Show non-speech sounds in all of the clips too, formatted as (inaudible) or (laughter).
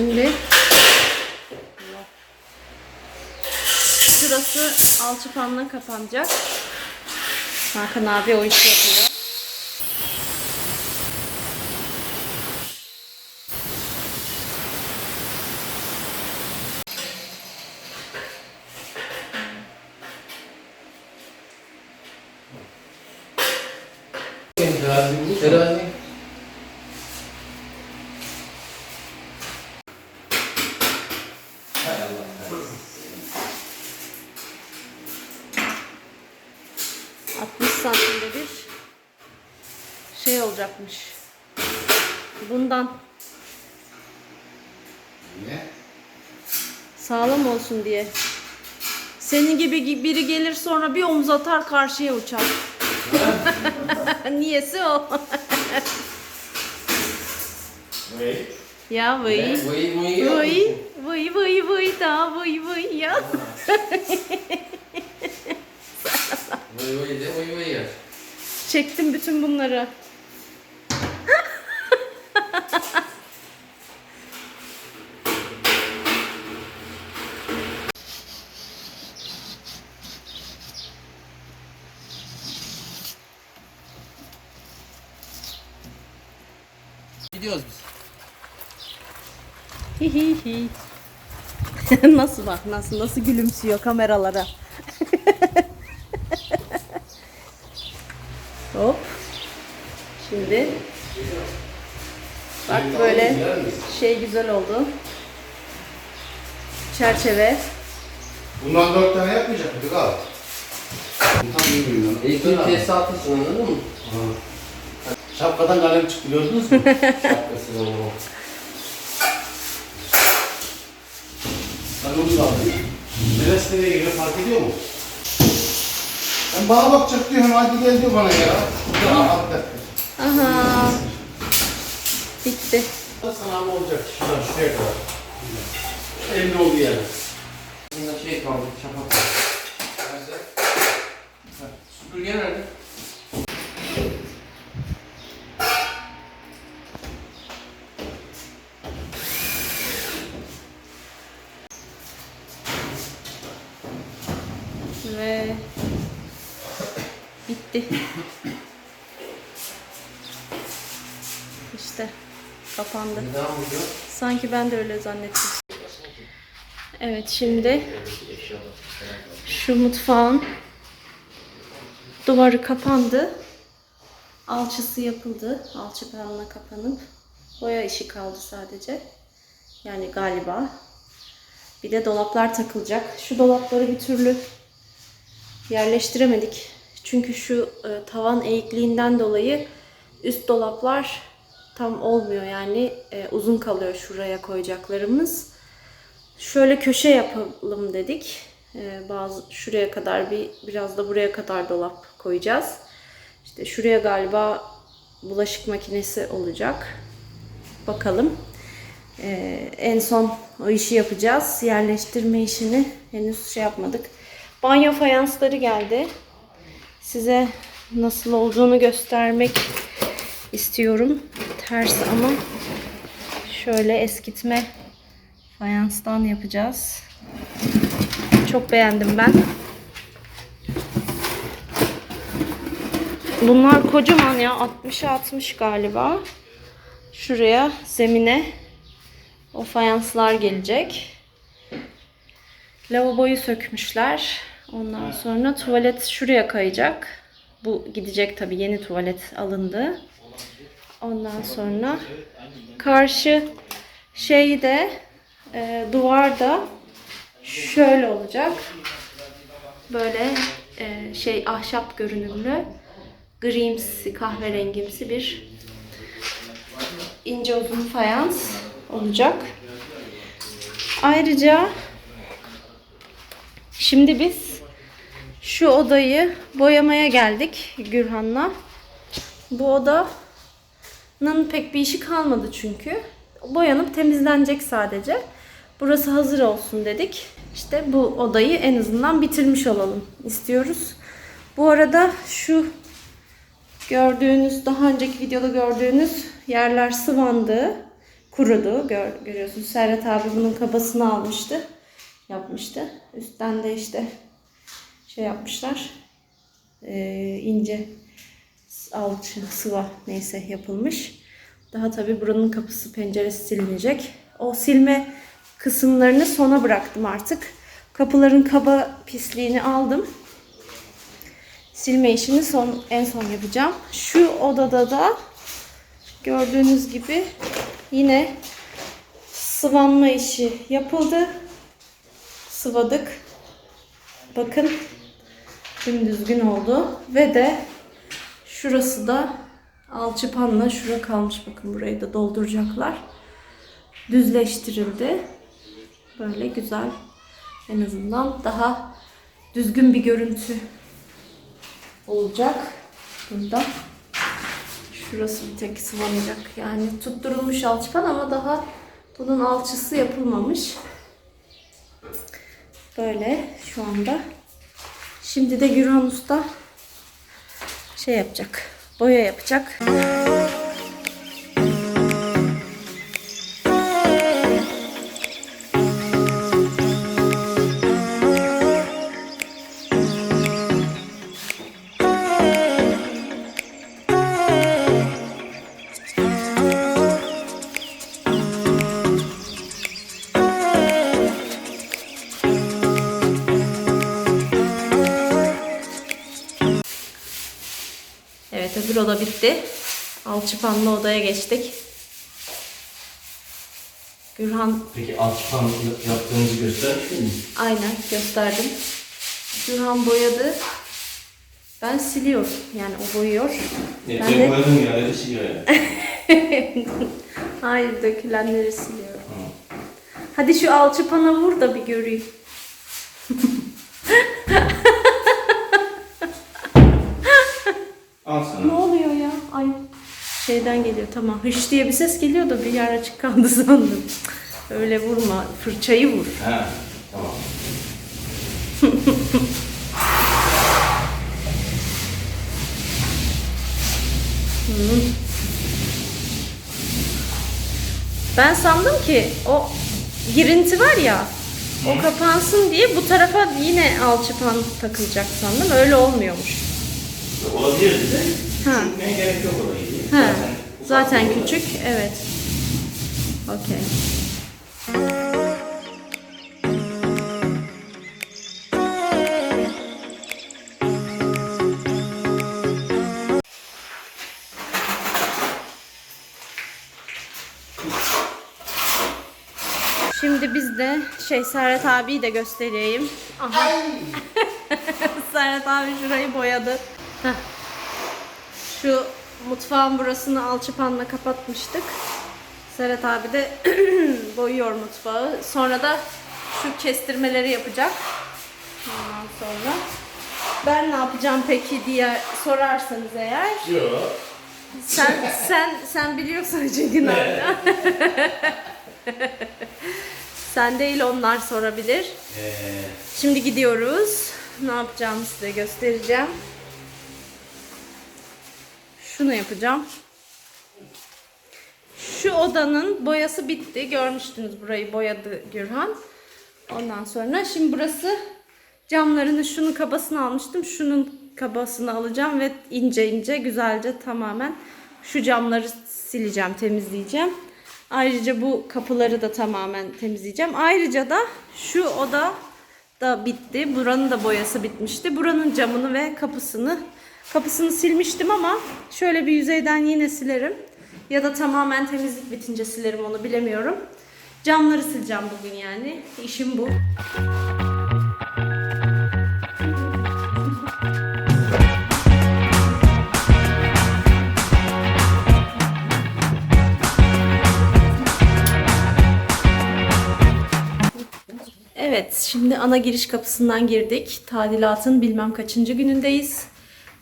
şimdi şurası alçıpanla kapanacak. Hakan abi o işi yapıyor. 60 santimde bir şey olacakmış. Bundan Ne? sağlam olsun diye. Senin gibi biri gelir sonra bir omuz atar karşıya uçar. (laughs) Niyesi o. Vay. ya vay. Vay vay Vay vay vay vay da vay vay ya. (laughs) Vay vay de vay vay ya. Çektim bütün bunları. Gidiyoruz biz. Hi hi hi. (laughs) nasıl bak nasıl nasıl gülümsüyor kameralara. (laughs) Hop. Şimdi bak böyle şey güzel oldu. Çerçeve. Bundan dört tane yapmayacak mıydık abi? Tam bilmiyorum. Eğitim tesisatısın anladın mı? Şapkadan kalem çıktı gördünüz mü? (laughs) Şapkası var o. ben onu da aldım. Neresi nereye giriyor fark ediyor mu? Ben bana bakacak diyor hemen hadi gel diyor bana ya. Ya hatta. Aha. Bitti. Sana ama olacak şuradan şuraya kadar. Emin olduğu yer. Bunda şey kaldı, şapak. Nerede? Ha, Süpürge nerede? Ve bitti. İşte kapandı. Sanki ben de öyle zannettim. Evet şimdi şu mutfağın duvarı kapandı. Alçısı yapıldı. Alçı panına kapanıp boya işi kaldı sadece. Yani galiba. Bir de dolaplar takılacak. Şu dolapları bir türlü yerleştiremedik. Çünkü şu e, tavan eğikliğinden dolayı üst dolaplar tam olmuyor yani e, uzun kalıyor şuraya koyacaklarımız. Şöyle köşe yapalım dedik. E, bazı şuraya kadar bir biraz da buraya kadar dolap koyacağız. İşte şuraya galiba bulaşık makinesi olacak. Bakalım. E, en son o işi yapacağız. Yerleştirme işini henüz şey yapmadık. Banyo fayansları geldi. Size nasıl olduğunu göstermek istiyorum. Ters ama şöyle eskitme fayanstan yapacağız. Çok beğendim ben. Bunlar kocaman ya 60 60 galiba. Şuraya zemine o fayanslar gelecek. Lavaboyu sökmüşler. Ondan sonra tuvalet şuraya kayacak. Bu gidecek tabii yeni tuvalet alındı. Ondan sonra karşı şeyde e, duvarda şöyle olacak. Böyle e, şey ahşap görünümlü grimsi kahverengimsi bir ince uzun fayans olacak. Ayrıca şimdi biz şu odayı boyamaya geldik Gürhan'la. Bu odanın pek bir işi kalmadı çünkü. Boyanıp temizlenecek sadece. Burası hazır olsun dedik. İşte bu odayı en azından bitirmiş olalım istiyoruz. Bu arada şu gördüğünüz, daha önceki videoda gördüğünüz yerler sıvandı. kurudu. Gör, görüyorsunuz. Serhat abi bunun kabasını almıştı. Yapmıştı. Üstten de işte şey yapmışlar. Ee, ince alçı, sıva neyse yapılmış. Daha tabii buranın kapısı penceresi silinecek. O silme kısımlarını sona bıraktım artık. Kapıların kaba pisliğini aldım. Silme işini son en son yapacağım. Şu odada da gördüğünüz gibi yine sıvanma işi yapıldı. Sıvadık. Bakın düzgün oldu ve de şurası da alçıpanla şura kalmış bakın burayı da dolduracaklar. Düzleştirildi. Böyle güzel en azından daha düzgün bir görüntü olacak burada. Şurası bir tek sıvanacak. Yani tutturulmuş alçıpan ama daha bunun alçısı yapılmamış. Böyle şu anda. Şimdi de Gürhan Usta şey yapacak. Boya yapacak. Öbür oda bitti. Alçıpanlı odaya geçtik. Gürhan Peki alçıpan yaptığınızı göstermiş miyim? aynen gösterdim. Gürhan boyadı. Ben siliyorum. Yani o boyuyor. Ne, Ben de- boyadım ya, öyle şey ya. (laughs) Hayır dökülenleri siliyorum. Hadi şu alçıpana vur da bir göreyim. (laughs) şeyden geliyor tamam. Hış diye bir ses geliyor da bir yer açık kaldı (laughs) sandım. Öyle vurma. Fırçayı vur. Ha, tamam. (laughs) Ben sandım ki o girinti var ya o kapansın diye bu tarafa yine alçıpan takılacak sandım. Öyle olmuyormuş. Olabilirdi de. Ha. Küçültmeye gerek yok orayı. Ha, zaten küçük. Evet. Okey. Şimdi biz de şey Serhat abiyi de göstereyim. Aha. (laughs) Serhat abi şurayı boyadı. Heh. Şu mutfağın burasını alçıpanla kapatmıştık. Serhat abi de (clears throat) boyuyor mutfağı. Sonra da şu kestirmeleri yapacak. Ondan sonra ben ne yapacağım peki diye sorarsanız eğer Yok. sen sen sen biliyorsun çünkü ne yapacağım. Sen değil onlar sorabilir. Ee, Şimdi gidiyoruz. Ne yapacağımı size göstereceğim. Şunu yapacağım. Şu odanın boyası bitti. Görmüştünüz burayı boyadı Gürhan. Ondan sonra şimdi burası camlarını şunun kabasını almıştım. Şunun kabasını alacağım ve ince ince güzelce tamamen şu camları sileceğim, temizleyeceğim. Ayrıca bu kapıları da tamamen temizleyeceğim. Ayrıca da şu oda da bitti. Buranın da boyası bitmişti. Buranın camını ve kapısını kapısını silmiştim ama şöyle bir yüzeyden yine silerim. Ya da tamamen temizlik bitince silerim onu bilemiyorum. Camları sileceğim bugün yani. İşim bu. Evet, şimdi ana giriş kapısından girdik. Tadilatın bilmem kaçıncı günündeyiz.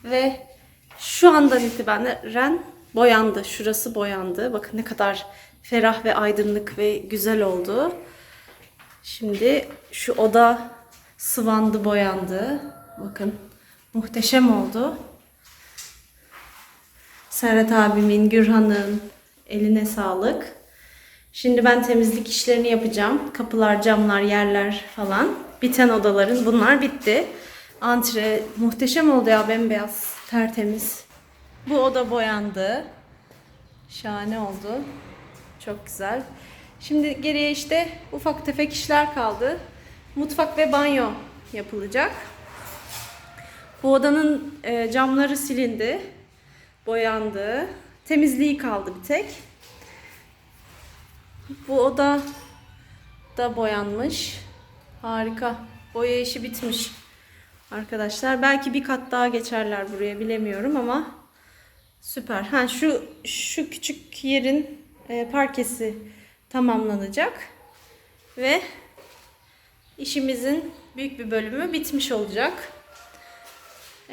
Ve şu andan itibaren boyandı. Şurası boyandı. Bakın ne kadar ferah ve aydınlık ve güzel oldu. Şimdi şu oda sıvandı, boyandı. Bakın muhteşem oldu. Serhat abimin, Gürhan'ın eline sağlık. Şimdi ben temizlik işlerini yapacağım. Kapılar, camlar, yerler falan. Biten odaların bunlar bitti. Antre muhteşem oldu ya bembeyaz, tertemiz. Bu oda boyandı. Şahane oldu. Çok güzel. Şimdi geriye işte ufak tefek işler kaldı. Mutfak ve banyo yapılacak. Bu odanın e, camları silindi. Boyandı. Temizliği kaldı bir tek. Bu oda da boyanmış. Harika. Boya işi bitmiş. Arkadaşlar belki bir kat daha geçerler buraya bilemiyorum ama süper. Ha şu şu küçük yerin e, parkesi tamamlanacak ve işimizin büyük bir bölümü bitmiş olacak.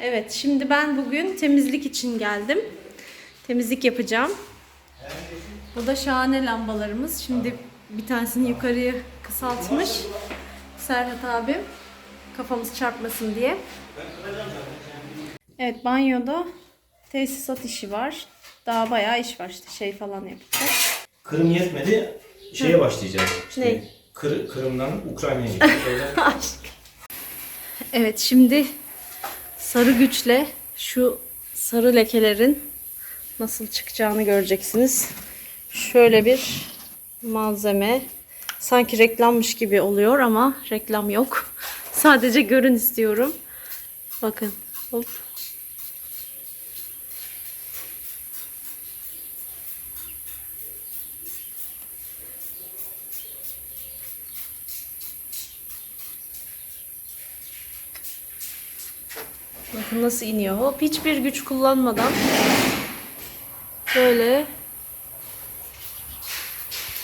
Evet, şimdi ben bugün temizlik için geldim. Temizlik yapacağım. Bu da şahane lambalarımız. Şimdi bir tanesini yukarıya kısaltmış. Serhat abim kafamız çarpmasın diye. Evet, banyoda tesisat işi var. Daha bayağı iş var işte şey falan yapacak. Kırım yetmedi. Şeye başlayacağız. İşte Ne? Kır, Kırım'dan Ukrayna'ya gideceğiz. (laughs) Aşk. Evet şimdi sarı güçle şu sarı lekelerin nasıl çıkacağını göreceksiniz. Şöyle bir malzeme. Sanki reklammış gibi oluyor ama reklam yok. Sadece görün istiyorum. Bakın. Hop. Bakın nasıl iniyor. Hop hiçbir güç kullanmadan böyle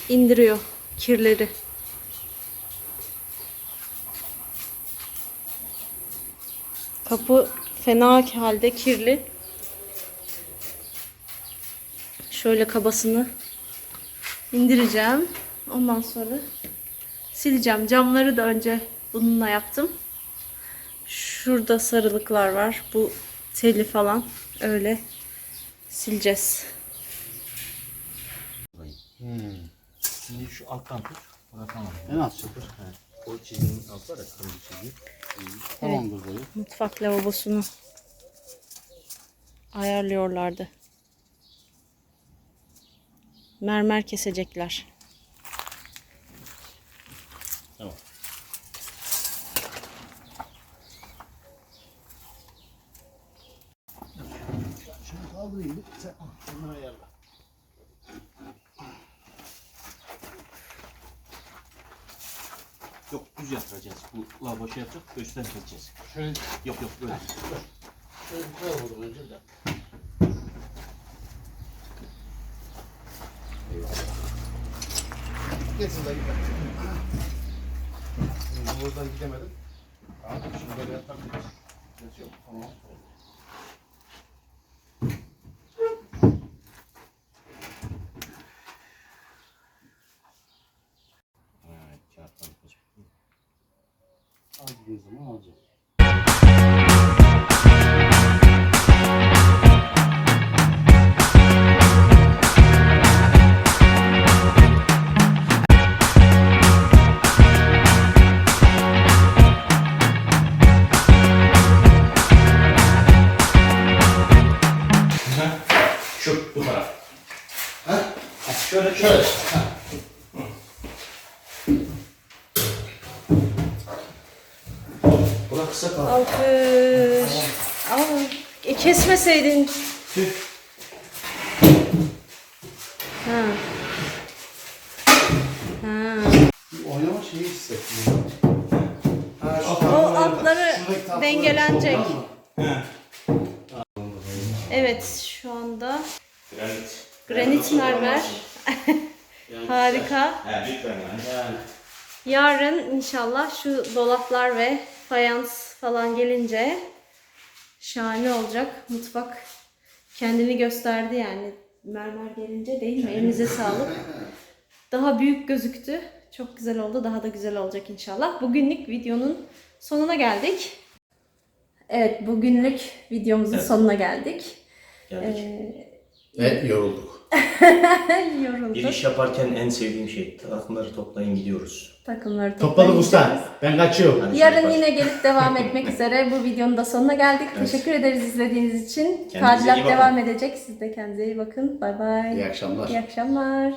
indiriyor kirleri. Kapı fena halde kirli. Şöyle kabasını indireceğim. Ondan sonra sileceğim. Camları da önce bununla yaptım. Şurada sarılıklar var. Bu teli falan öyle sileceğiz. Şimdi şu alttan tut. Bırakamam. En az sıfır. O çizginin altı var ya kırmızı çizgi. Tamamdır dayı. Mutfak lavabosunu ayarlıyorlardı. Mermer kesecekler. Tamam. Şunu kaldırayım bir. Sen bunları ayarla. Yok düz yapacağız. Bu lavabo şey yapacak. Üstten çekeceğiz. Şöyle, Yok yok böyle. şöyle koy vurdum önce de. Getir dayı. Şimdi buradan gidemedim. Tamam, şimdi böyle yapabiliriz. Ses yok. Tamam. Şöyle. Ha. Bura kısa kaldı. Alkış. Aa, e, kesmeseydin. Tüh. Ha. Ha. Bir oynama şeyi hissettim. Ha, şu O tahtaları- altları şuradaki dengelenecek. Evet şu anda Granit. granit mermer. Harika. He lütfen yani. Yani. Yarın inşallah şu dolaplar ve fayans falan gelince şahane olacak. Mutfak kendini gösterdi yani. Mermer gelince değil mi? Elinize sağlık. Daha büyük gözüktü. Çok güzel oldu. Daha da güzel olacak inşallah. Bugünlük videonun sonuna geldik. Evet, bugünlük videomuzun sonuna geldik. Geldik. Ee, Ve yorulduk. (laughs) Yorulduk. Bir iş yaparken en sevdiğim şey. Takımları toplayın gidiyoruz. Takımları Topladık toplayacağız. usta. Ben kaçıyorum. Hadi Yarın yine gelip devam (laughs) etmek üzere. Bu videonun da sonuna geldik. Teşekkür ederiz izlediğiniz için. Kendinize iyi Tadilat bakın. devam edecek. Siz de kendinize iyi bakın. Bay bay. İyi akşamlar. İyi akşamlar.